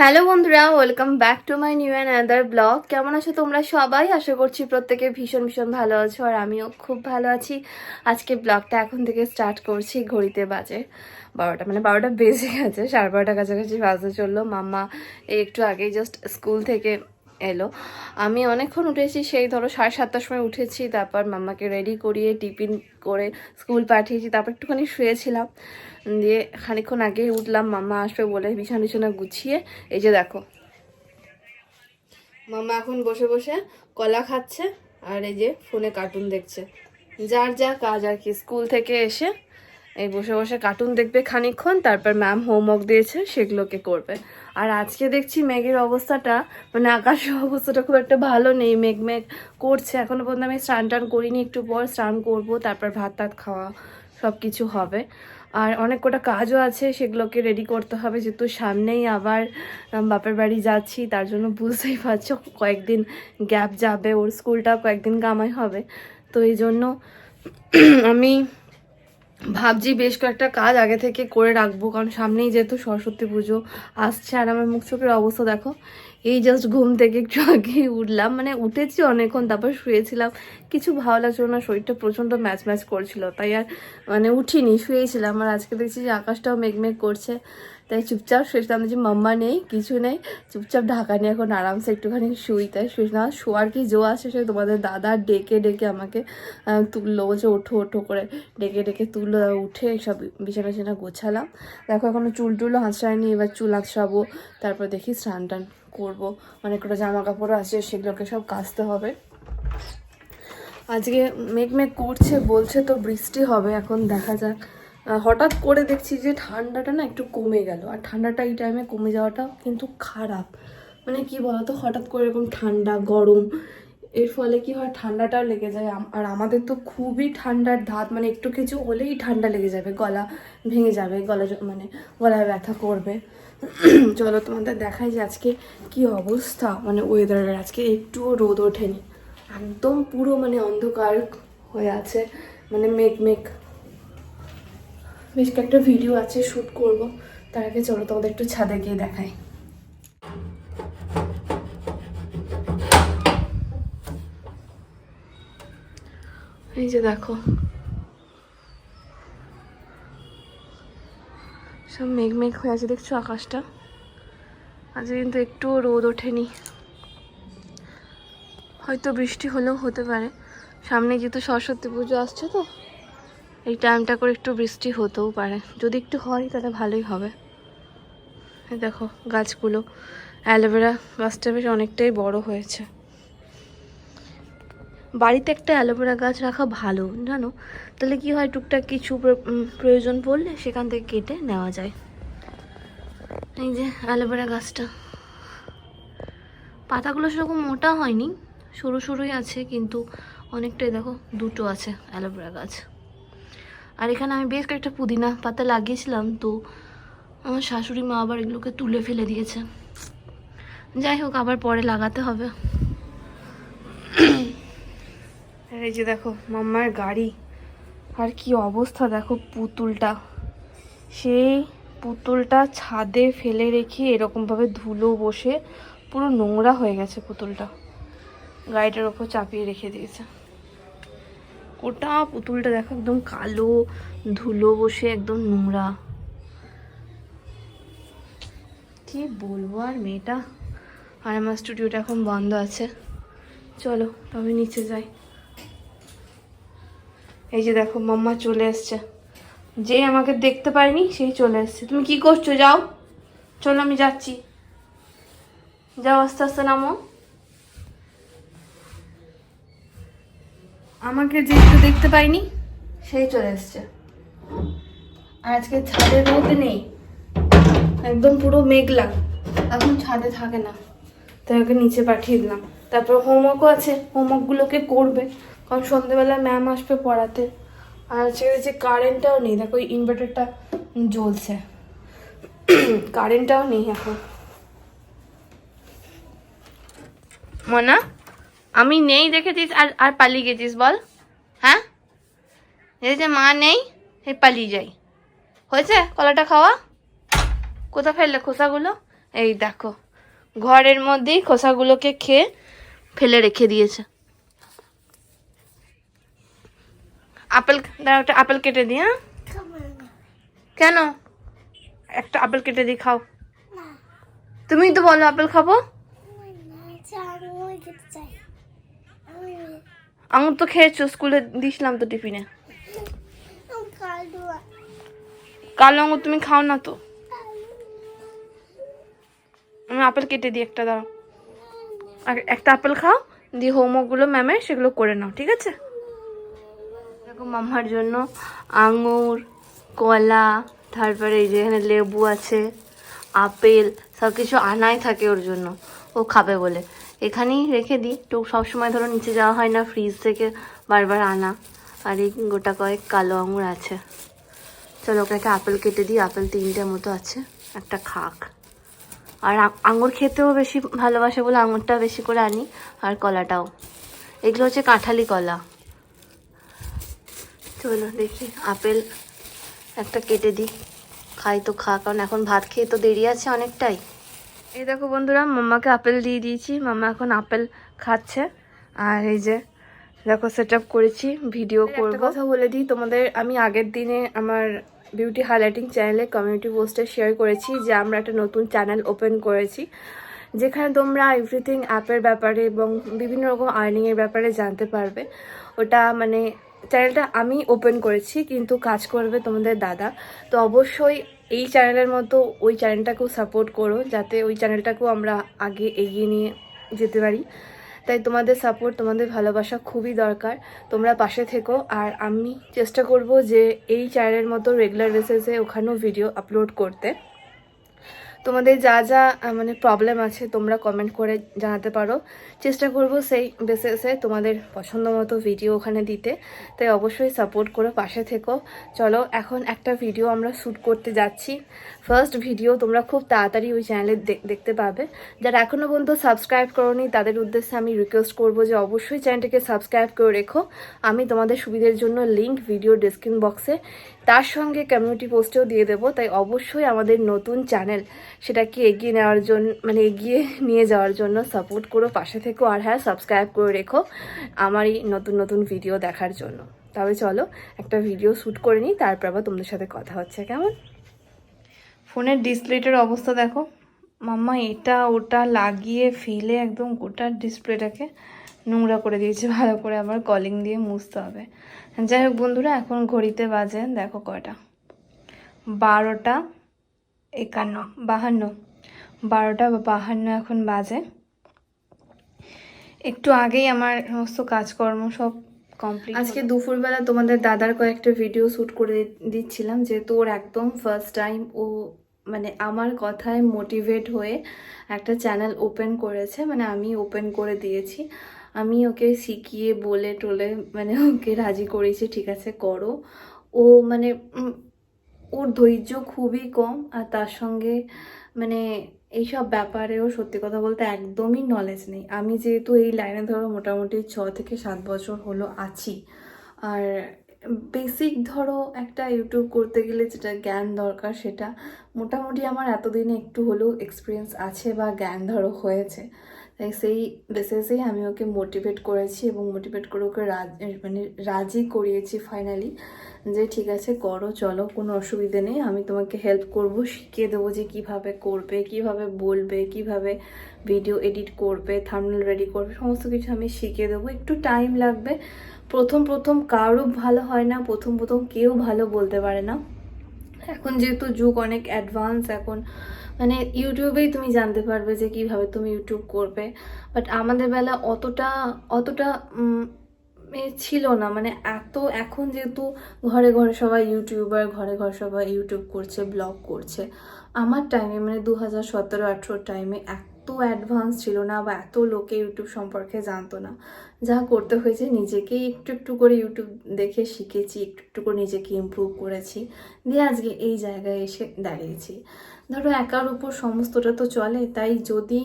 Hello বন্ধুরা, welcome back to my new and other blog. কেমন আছো তোমরা সবাই? আশা করছি প্রত্যেকে ভীষণ ভীষণ ভালো আছো আর আমিও খুব ভালো আছি। আজকে ব্লগটা এখন থেকে স্টার্ট করছি ঘড়িতে বাজে বারোটা মানে বারোটা বেজে গেছে, সাড়ে বারোটা কাছাকাছি বাজে চলল। মাম্মা একটু আগেই জাস্ট স্কুল থেকে এলো। আমি অনেকক্ষণ উঠেছি, সেই ধরো সাড়ে সাতটার সময় উঠেছি, তারপর মাম্মাকে রেডি করিয়ে টিফিন করে স্কুল পাঠিয়েছি, তারপর একটুখানি শুয়েছিলাম। দিয়ে খানিকক্ষণ আগেই উঠলাম, মাম্মা আসবে বলে বিছানা বিছানা গুছিয়ে, এই যে দেখো। মাম্মা এখন বসে বসে কলা খাচ্ছে আর এই যে ফোনে কার্টুন দেখছে। যার যা কাজ আর কি স্কুল থেকে এসে এই বসে বসে কার্টুন দেখবে খানিকক্ষণ, তারপর ম্যাম হোমওয়ার্ক দিয়েছে, সেগুলোকে করবে। আর আজকে দেখছি মেঘের অবস্থাটা মানে আকাশের অবস্থাটা খুব একটা ভালো নেই। মেঘ মেঘ করছে। এখনও পর্যন্ত আমি স্নান টান করিনি, একটু পর স্নান করব, তারপর ভাত টাত খাওয়া সব কিছু হবে। আর অনেক কটা কাজও আছে, সেগুলোকে রেডি করতে হবে, যেহেতু সামনেই আবার বাপের বাড়ি যাচ্ছি, তার জন্য বুঝতেই পারছ, কয়েকদিন গ্যাপ যাবে, ওর স্কুলটা কয়েকদিন কামাই হবে। তো এই জন্য আমি ভাবছি বেশ কয়েকটা কাজ আগে থেকে করে রাখব, কারণ সামনেই যেহেতু সরস্বতী পুজো আসছে আর আমার মুখ চোখের অবস্থা দেখো, এই জাস্ট ঘুম থেকে একটু আগে উঠলাম মানে উঠেছি অনেকক্ষণ, তারপর শুয়েছিলাম, কিছু ভালো লাগছিল না, শরীরটা প্রচণ্ড ম্যাচ ম্যাচ করছিল, তাই আর মানে উঠিনি, শুয়েছিলাম, আর আজকে দেখছি যে আকাশটাও মেঘমেঘ করছে তাই চুপচাপ শুয়েছিলাম যে মাম্মা নেই, কিছু নেই। চুপচাপ ঢাকা নিয়ে এখন আরামসে একটুখানি শুই, তাই শুয়ে না। শোয়ার কি জো আসে সে তোমাদের দাদা ডেকে ডেকে আমাকে তুললো। বলছে, ওঠো ওঠো করে। ডেকে ডেকে তুললো উঠে সব বিছানা বিছানা গোছালাম। দেখো, এখনও চুল টুলও হাঁচড়ায়নি এবার চুল হাঁচড়াবো তারপর দেখি স্নান টান করব। অনেক কটা জামা কাপড় আছে, সেগুলোকে সব কাচতে হবে। আজকে মেঘ মেঘ করছে, বলছে তো বৃষ্টি হবে, এখন দেখা যাক। হঠাৎ করে দেখছি যে ঠান্ডাটা না একটু কমে গেল। আর ঠান্ডাটা এই টাইমে কমে যাওয়াটা কিন্তু খারাপ। মানে কি বলতো, হঠাৎ করে এরকম ঠান্ডা, গরম, এর ফলে কি হয়, ঠান্ডাটাও লেগে যায়। আর আমাদের তো খুবই ঠান্ডার ধাত মানে একটু কিছু হলেই ঠান্ডা লেগে যাবে, গলা ভেঙে যাবে, গলা মানে গলায় ব্যথা করবে। চলো তোমাদের দেখাই যে আজকে কি অবস্থা মানে ওয়েদারের আজকে একটুও রোদ ওঠেনি। একদম পুরো মানে অন্ধকার হয়ে আছে মানে মেঘ মেঘ বেশ কয়েকটা ভিডিও আছে শ্যুট করব। তার আগে চলো তোমাদের একটু ছাদে গিয়ে দেখাই। এই যে দেখো। সব মেঘ মেঘ হয়ে আছে, দেখছ আকাশটা? আজকে কিন্তু একটুও রোদ ওঠেনি। হয়তো বৃষ্টি হলেও হতে পারে। সামনে যেহেতু সরস্বতী পুজো আসছে তো এই টাইমটা করে একটু বৃষ্টি হতেও পারে। যদি একটু হয়, তাহলে ভালোই হবে। দেখো, গাছগুলো। অ্যালোভেরা গাছটা বেশ অনেকটাই বড় হয়েছে। বাড়িতে একটা অ্যালোভেরা গাছ রাখা ভালো, জানো? তাহলে কি হয়, টুকটাক কিছু প্রয়োজন পড়লে সেখান থেকে কেটে নেওয়া যায়। এই যে অ্যালোভেরা গাছটা। পাতাগুলো সেরকম মোটা হয়নি, সরু সরুই আছে, কিন্তু অনেকটাই দেখো দুটো আছে অ্যালোভেরা গাছ। আর এখানে আমি বেশ কয়েকটা পুদিনা পাতা লাগিয়েছিলাম, তো আমার শাশুড়ি মা আবার এগুলোকে তুলে ফেলে দিয়েছে। যাই হোক, আবার পরে লাগাতে হবে। আর এই যে দেখো, মাম্মার গাড়ি। আর কি অবস্থা দেখো, পুতুলটা। সেই পুতুলটা ছাদে ফেলে রেখে এরকমভাবে ধুলো বসে পুরো নোংরা হয়ে গেছে পুতুলটা। গাড়িটার ওপর চাপিয়ে রেখে দিয়েছে। ওটা পুতুলটা দেখো, একদম কালো, ধুলো বসে, একদম নোংরা। কি বলব আর মেয়েটা? আর আমার স্টুডিওটা এখন বন্ধ আছে। চলো তবে নিচে যাই। এই যে দেখো, মাম্মা চলে এসছে। যে আমাকে দেখতে পায়নি, সেই চলে এসছে। তুমি কি করছ? যাও। চলো, আমি যাচ্ছি। যাও, আস্তে আস্তে নামো। আমাকে যে একটু দেখতে পাইনি, সেই চলে এসছে। আর আজকে ছাদের রোদ নেই, একদম পুরো মেঘলা। এখন ছাদে থাকে না, তাই ওকে নিচে পাঠিয়ে দিলাম। তারপর হোমওয়ার্কও আছে হোমওয়ার্কগুলোকে করবে। কারণ সন্ধ্যেবেলা ম্যাম আসবে পড়াতে। আর আজকে যে কারেন্টটাও নেই, দেখো ইনভার্টারটা জ্বলছে। কারেন্টটাও নেই এখন। মনা? আমি নেই দেখেছিস আর আর পালিয়ে গেছিস বল হ্যাঁ এই যে মা নেই সেই পালিয়ে যাই হয়েছে কলাটা খাওয়া কোথা ফেললে খোসাগুলো এই দেখো ঘরের মধ্যেই খোসাগুলোকে খেয়ে ফেলে রেখে দিয়েছে আপেল দাঁড়াও একটা আপেল কেটে দিই হ্যাঁ কেন একটা আপেল কেটে দিই খাও তুমি তো বলো আপেল খাব আঙুর তো খেয়েছো, স্কুলে দিছিলাম তো টিফিনে। কালো আঙুর তুমি খাও না তো? আমি আপেল কেটে দিই, একটা আর একটা আপেল খাও, দিয়ে হোমওয়ার্কগুলো ম্যামের সেগুলো করে নাও, ঠিক আছে? দেখো মাম্মার জন্য আঙুর, কলা, তারপরে এই যে এখানে লেবু আছে, আপেল সব কিছু আনাই থাকে ওর জন্য। ও খাবে বলে। এখানেই রেখে দিই। তো সবসময় ধরো নিচে যাওয়া হয় না ফ্রিজ থেকে বারবার আনা। আর এই গোটা কয়েক কালো আঙুর আছে। চলো ওকে আপেল কেটে দিই। আপেল তিনটে মতো আছে। একটা খাক। আর আঙুর খেতেও বেশি ভালোবাসে বলে আঙুরটা বেশি করে আনি। আর কলাটাও। এগুলো হচ্ছে কাঁঠালি কলা। চলো দেখি। আপেল একটা কেটে দিই। খাই তো খা কারণ এখন ভাত খেয়ে তো দেরি আছে অনেকটাই। এই দেখো বন্ধুরা মাম্মাকে আপেল দিয়ে দিয়েছি। মাম্মা এখন আপেল খাচ্ছে। আর এই যে দেখো সেট আপ করেছি ভিডিও করব। কথা বলে দিই তোমাদের আমি আগের দিনে আমার বিউটি হাইলাইটিং চ্যানেলে কমিউনিটি পোস্টে শেয়ার করেছি যে আমরা একটা নতুন চ্যানেল ওপেন করেছি। যেখানে তোমরা এভরিথিং অ্যাপের ব্যাপারে এবং বিভিন্ন রকম আর্নিংয়ের ব্যাপারে জানতে পারবে। ওটা মানে চ্যানেলটা আমি ওপেন করেছি কিন্তু কাজ করবে তোমাদের দাদা। তো অবশ্যই এই চ্যানেলের মতো ওই চ্যানেলটাকেও সাপোর্ট করো, যাতে ওই চ্যানেলটাকেও আমরা আগে এগিয়ে নিয়ে যেতে পারি। তাই তোমাদের সাপোর্ট তোমাদের ভালোবাসা খুবই দরকার। তোমরা পাশে থেকো। আর আমি চেষ্টা করব যে এই চ্যানেলের মতো রেগুলার বেসিসে ওখানেও ভিডিও আপলোড করতে। তোমাদের যা যা মানে প্রবলেম আছে, তোমরা কমেন্ট করে জানাতে পারো। চেষ্টা করব সেই বেসিসে তোমাদের পছন্দ মতো ভিডিও ওখানে দিতে। তাই অবশ্যই সাপোর্ট করো পাশে থেকো। চলো, এখন একটা ভিডিও আমরা শ্যুট করতে যাচ্ছি। ফার্স্ট ভিডিও তোমরা খুব তাড়াতাড়ি ওই চ্যানেলে দেখতে পাবে। যারা এখনও পর্যন্ত সাবস্ক্রাইব করোনি, তাদের উদ্দেশ্যে আমি রিকোয়েস্ট করব যে অবশ্যই চ্যানেলটাকে সাবস্ক্রাইব করে রেখো। আমি তোমাদের সুবিধের জন্য লিঙ্ক ভিডিও ডিসক্রিপশন বক্সে তার সঙ্গে কমিউনিটি পোস্টেও দিয়ে দেবো, তাই অবশ্যই আমাদের নতুন চ্যানেল সেটাকে এগিয়ে নেওয়ার জন্য মানে এগিয়ে নিয়ে যাওয়ার জন্য সাপোর্ট করো, পাশে থেকো, আর হ্যাঁ সাবস্ক্রাইব করে রেখো আমার এই নতুন নতুন ভিডিও দেখার জন্য। তবে চলো, একটা ভিডিও শ্যুট করে নিই, তারপর আবার তোমাদের সাথে কথা হচ্ছে, কেমন? ফোনের ডিসপ্লেটার অবস্থা দেখো। মাম্মা, এটা ওটা লাগিয়ে ফেলে একদম গোটা ডিসপ্লেটাকে নোংরা করে দিয়েছে, ভালো করে আবার কলিং দিয়ে মুছতে হবে। যাই হোক বন্ধুরা, এখন ঘড়িতে বাজে, দেখো কয়টা? বারোটা একান্ন, বাহান্ন। বারোটা বা বাহান্ন এখন বাজে। একটু আগেই আমার সমস্ত কাজকর্ম সব কমপ্লিট আজকে দুপুরবেলা তোমাদের দাদার কয়েকটা ভিডিও শ্যুট করে দিচ্ছিলাম, যেহেতু ওর একদম ফার্স্ট টাইম ও মানে আমার কথায় মোটিভেট হয়ে একটা চ্যানেল ওপেন করেছে মানে আমি ওপেন করে দিয়েছি। আমি ওকে শিখিয়ে বলে টোলে মানে ওকে রাজি করেছি, ঠিক আছে, করো। ও মানে ওর ধৈর্য খুবই কম আর তার সঙ্গে মানে এইসব ব্যাপারেও সত্যি কথা বলতে একদমই নলেজ নেই। আমি যেহেতু এই লাইনে ধরো মোটামুটি ছ থেকে সাত বছর হলো আছি, আর বেসিক ধরো একটা ইউটিউব করতে গেলে যেটা জ্ঞান দরকার সেটা, মোটামুটি আমার এতদিনে একটু হলেও এক্সপিরিয়েন্স আছে বা জ্ঞান ধরো হয়েছে। তাই সেই বেসিসেই আমি ওকে মোটিভেট করেছি এবং মোটিভেট করে ওকে মানে রাজি করিয়েছি ফাইনালি যে ঠিক আছে, করো, চলো, কোনো অসুবিধে নেই, আমি তোমাকে হেল্প করব, শিখিয়ে দেবো যে কীভাবে করবে, কীভাবে বলবে, কীভাবে ভিডিও এডিট করবে থামনেল রেডি করবে, সমস্ত কিছু আমি শিখিয়ে দেবো। একটু টাইম লাগবে। প্রথম প্রথম কারও ভালো হয় না, প্রথম প্রথম কেউ ভালো বলতে পারে না। এখন যেহেতু যুগ অনেক অ্যাডভান্স এখন মানে ইউটিউবেই তুমি জানতে পারবে যে কীভাবে তুমি ইউটিউব করবে। বাট আমাদের বেলা অতটা অতটা ছিল না। মানে এত, এখন যেহেতু ঘরে ঘরে সবাই ইউটিউবার, ঘরে ঘরে সবাই ইউটিউব করছে, ব্লগ করছে, আমার টাইমে মানে দু হাজার সতেরো আঠেরো টাইমে এত অ্যাডভান্স ছিল না বা এত লোকে ইউটিউব সম্পর্কে জানতো না। যা করতে হয়েছে, নিজেকেই একটু একটু করে ইউটিউব দেখে শিখেছি, একটু একটু করে নিজেকে ইমপ্রুভ করেছি। দিয়ে আজকে এই জায়গায় এসে দাঁড়িয়েছি। ধরো একার উপর সমস্তটা তো চলে, তাই যদি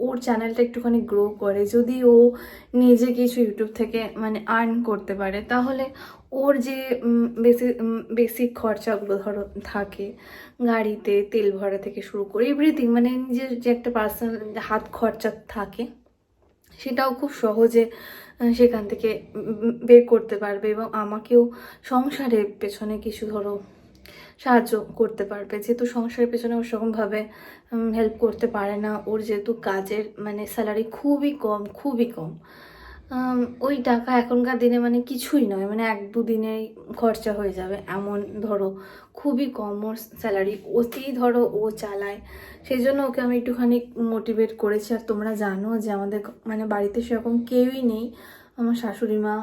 ওর চ্যানেলটা একটুখানি গ্রো করে, যদি ও নিজে কিছু ইউটিউব থেকে মানে আর্ন করতে পারে, তাহলে ওর যে বেসিক বেসিক খরচাগুলো ধরো থাকে, গাড়িতে, তেল ভরা থেকে শুরু করে এভরিথিং মানে নিজের যে একটা পার্সোনাল হাত খরচা থাকে, সেটাও খুব সহজে সেখান থেকে বের করতে পারবে এবং আমাকেও সংসারের পেছনে কিছু ধরো সাহায্য করতে পারবে। যেহেতু সংসারের পেছনে ও সেরকমভাবে হেল্প করতে পারে না। ওর যেহেতু কাজের মানে স্যালারি খুবই কম খুবই কম। ওই টাকা এখনকার দিনে মানে কিছুই নয়। মানে এক দুদিনেই খরচা হয়ে যাবে। এমন ধরো, খুবই কম ওর স্যালারি ওতেই ধরো ও চালায়। সেই জন্য ওকে আমি একটুখানি মোটিভেট করেছি। আর তোমরা জানো যে আমাদের মানে বাড়িতে সেরকম কেউই নেই। আমার শাশুড়ি মা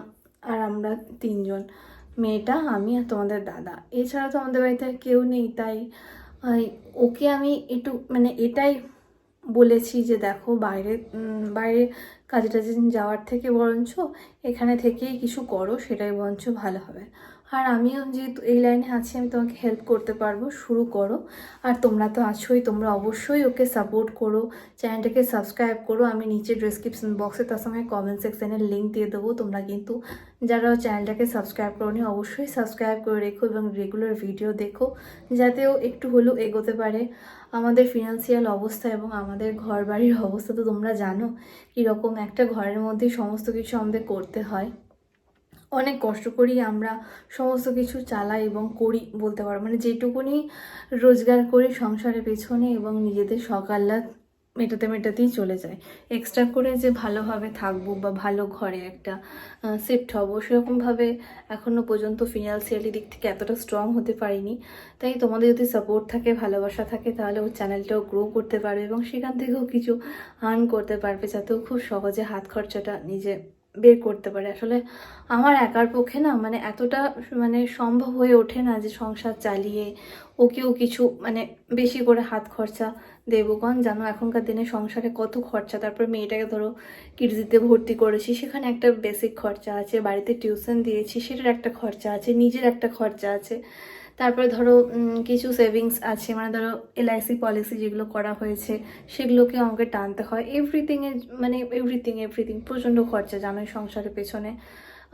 আর আমরা তিনজন। মেয়েটা, আমি আর তোমাদের দাদা। এছাড়া তো আমাদের বাড়িতে কেউ নেই, তাই ওকে আমি একটু মানে এটাই বলেছি যে দেখো, বাইরে বাইরে কাজে টাজে যাওয়ার থেকে বরঞ্চ এখানে থেকেই কিছু করো, সেটাই বরঞ্চ ভালো হবে। আর আমিও যেহেতু এই লাইনে আছি, আমি তোমাকে হেল্প করতে পারব। শুরু করো। আর তোমরা তো আছোই, তোমরা অবশ্যই ওকে সাপোর্ট করো। চ্যানেলটাকে সাবস্ক্রাইব করো। আমি নিচে ডিসক্রিপশন বক্সে তার সঙ্গে কমেন্ট সেকশনের লিঙ্ক দিয়ে দেবো। তোমরা কিন্তু যারা চ্যানেলটাকে সাবস্ক্রাইব করোনি, অবশ্যই সাবস্ক্রাইব করে রেখো এবং রেগুলার ভিডিও দেখো, যাতে ও একটু হলেও এগোতে পারে। আমাদের ফিনান্সিয়াল অবস্থা এবং আমাদের ঘর বাড়ির অবস্থা তো তোমরা জানো, কীরকম একটা ঘরের মধ্যেই সমস্ত কিছু আমাদের করতে হয়। অনেক কষ্ট করি আমরা সমস্ত কিছু চালাই এবং করি বলতে পারো। মানে যেটুকুনি রোজগার করি সংসারের পেছনে এবং নিজেদের সকাল্লা মেটাতে মেটাতেই চলে যায়। এক্সট্রা করে যে ভালোভাবে থাকব বা ভালো ঘরে একটা শিফট হব, সেরকমভাবে এখনও পর্যন্ত ফিনান্সিয়ালি দিক থেকে এতটা স্ট্রং হতে পারিনি। তাই তোমাদের যদি সাপোর্ট থাকে, ভালোবাসা থাকে, তাহলে ওর চ্যানেলটাও গ্রো করতে পারবে এবং সেখান থেকেও কিছু আর্ন করতে পারবে যাতেও খুব সহজে হাত খরচাটা নিজে বের করতে পারে। আসলে আমার একার পক্ষে না মানে এতটা মানে সম্ভব হয়ে ওঠে না যে সংসার চালিয়ে ওকেও কিছু মানে বেশি করে হাত খরচা দেবো। কারণ জানো, এখনকার দিনে সংসারে কত খরচা। তারপর মেয়েটাকে ধরো কিডজিতে ভর্তি করেছি, সেখানে একটা বেসিক খরচা আছে, বাড়িতে টিউশন দিয়েছি, সেটার একটা খরচা আছে, নিজের একটা খরচা আছে। তারপরে ধরো কিছু সেভিংস আছে মানে ধরো এলআইসি পলিসি যেগুলো করা হয়েছে, সেগুলোকে আমাকে টানতে হয়। এভরিথিংয়ে মানে এভরিথিং এভরিথিং প্রচণ্ড খরচা, জানোই সংসারের পেছনে।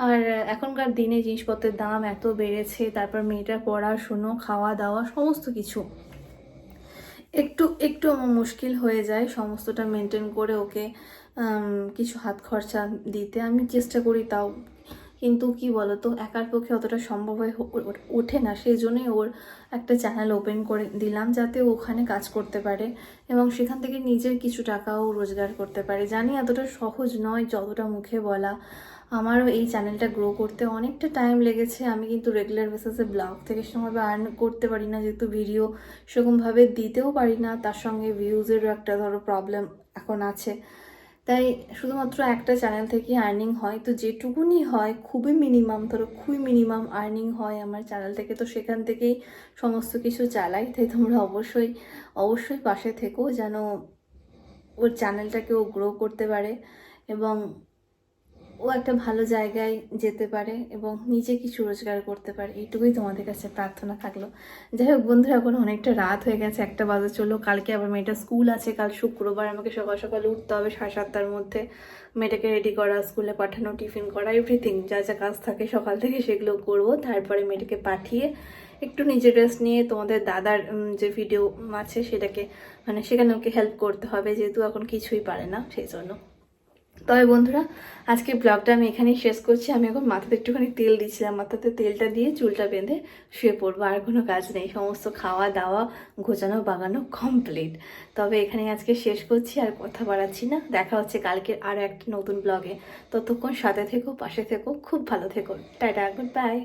আর এখনকার দিনে জিনিসপত্রের দাম এত বেড়েছে, তারপর মেয়েটার পড়াশুনো খাওয়া দাওয়া সমস্ত কিছু। একটু একটু আমার মুশকিল হয়ে যায় সমস্তটা মেনটেন করে ওকে কিছু হাত খরচা দিতে। আমি চেষ্টা করি তাও কিন্তু কি বলতো, একার পক্ষে অতটা সম্ভব হয়ে ওঠে না। সেই জন্যই ওর একটা চ্যানেল ওপেন করে দিলাম যাতে ওখানে কাজ করতে পারে এবং সেখান থেকে নিজের কিছু টাকাও রোজগার করতে পারে। জানি এতটা সহজ নয় যতটা মুখে বলা। আমারও এই চ্যানেলটা গ্রো করতে অনেকটা টাইম লেগেছে। আমি কিন্তু রেগুলার বেসিসে ব্লগ থেকে সেরকমভাবে আর্ন করতে পারি না, যেহেতু ভিডিও সেরকমভাবে দিতেও পারি না। তার সঙ্গে ভিউজেরও একটা ধরো প্রবলেম এখন আছে। তাই শুধুমাত্র একটা চ্যানেল থেকে আর্নিং হয়। তো যেটুকুনি হয়, খুবই মিনিমাম ধরো খুবই মিনিমাম আর্নিং হয় আমার চ্যানেল থেকে। তো সেখান থেকেই সমস্ত কিছু চালাই। তাই তোমরা অবশ্যই অবশ্যই পাশে থেকো যেন ওর চ্যানেলটাকেও গ্রো করতে পারে। এবং ও একটা ভালো জায়গায় যেতে পারে এবং নিজে কিছু রোজগার করতে পারে। এইটুকুই তোমাদের কাছে প্রার্থনা থাকল। যাই হোক বন্ধুরা, এখন অনেকটা রাত হয়ে গেছে, একটা বাজে চলো কালকে আবার মেয়েটা স্কুল আছে, কাল শুক্রবার আমাকে সকাল সকাল উঠতে হবে, সাড়ে সাতটার মধ্যে মেয়েটাকে রেডি করা, স্কুলে পাঠানো, টিফিন করা এভরিথিং যা যা কাজ থাকে সকাল থেকে সেগুলো করব। তারপরে মেয়েটাকে পাঠিয়ে একটু নিজের রেস্ট নিয়ে তোমাদের দাদার যে ভিডিও আছে সেটাকে মানে সেখানে ওকে হেল্প করতে হবে, যেহেতু এখন কিছুই পারে না, সেই জন্য। তবে বন্ধুরা আজকে ব্লগটা আমি এখানেই শেষ করছি। আমি এখন মাথাতে একটুখানি তেল দিয়েছিলাম মাথাতে তেলটা দিয়ে চুলটা বেঁধে শুয়ে পড়ব। আর কোনো কাজ নেই। সমস্ত খাওয়া দাওয়া গোছানো বাগানো কমপ্লিট তবে এখানে আজকে শেষ করছি। আর কথা বাড়াচ্ছি না। দেখা হচ্ছে কালকের আরও একটা নতুন ব্লগে ততক্ষণ সাথে থেকো, পাশে থেকো, খুব ভালো থেকো। Tata good bye